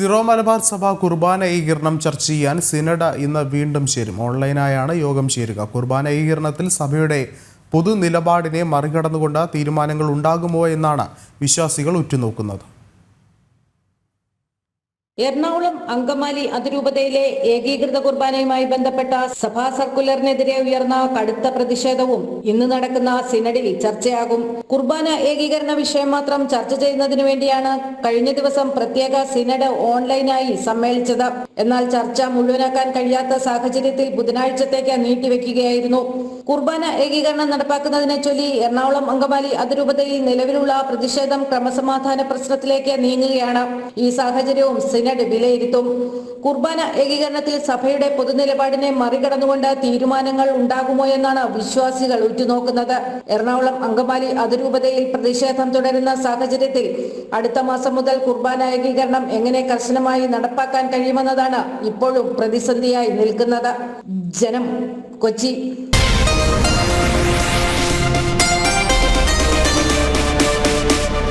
Syro Malabar സഭ കുർബാന ഏകീകരണം ചർച്ച ചെയ്യാൻ സിനഡ ഇന്ന് വീണ്ടും ചേരും. ഓൺലൈനായാണ് യോഗം ചേരുക. കുർബാന ഏകീകരണത്തിൽ സഭയുടെ പൊതു നിലപാടിനെ മറികടന്നുകൊണ്ട് തീരുമാനങ്ങൾ ഉണ്ടാകുമോ എന്നാണ് വിശ്വാസികൾ ഉറ്റുനോക്കുന്നത്. എറണാകുളം അങ്കമാലി അതിരൂപതയിലെ ഏകീകൃത കുർബാനയുമായി ബന്ധപ്പെട്ട സഭാ സർക്കുലറിനെതിരെ ഉയർന്ന കടുത്ത പ്രതിഷേധവും ഇന്ന് നടക്കുന്ന സിനഡിൽ ചർച്ചയാകും. കുർബാന ഏകീകരണ വിഷയം മാത്രം ചർച്ച ചെയ്യുന്നതിനു വേണ്ടിയാണ് കഴിഞ്ഞ ദിവസം പ്രത്യേക സിനഡ് ഓൺലൈനായി സമ്മേളിച്ചത്. എന്നാൽ ചർച്ച മുഴുവനാക്കാൻ കഴിയാത്ത സാഹചര്യത്തിൽ ബുധനാഴ്ചത്തേക്ക് നീട്ടിവെക്കുകയായിരുന്നു. കുർബാന ഏകീകരണം നടപ്പാക്കുന്നതിനെ ചൊല്ലി എറണാകുളം അങ്കമാലി അതിരൂപതയിൽ നിലവിലുള്ള പ്രതിഷേധം ക്രമസമാധാന പ്രശ്നത്തിലേക്ക് നീങ്ങുകയാണ്. ഈ സാഹചര്യവും സിനഡ് വിലയിരുത്തും. കുർബാന ഏകീകരണത്തിൽ സഭയുടെ പൊതുനിലപാടിനെ മറികടന്നുകൊണ്ട് തീരുമാനങ്ങൾ ഉണ്ടാകുമോ എന്നാണ് വിശ്വാസികൾ ഉറ്റുനോക്കുന്നത്. എറണാകുളം അങ്കമാലി അതിരൂപതയിൽ പ്രതിഷേധം തുടരുന്ന സാഹചര്യത്തിൽ അടുത്ത മാസം മുതൽ കുർബാന ഏകീകരണം എങ്ങനെ കർശനമായി നടപ്പാക്കാൻ കഴിയുമെന്നതാണ് ഇപ്പോഴും പ്രതിസന്ധിയായി നിൽക്കുന്നത്. ജനം കൊച്ചി.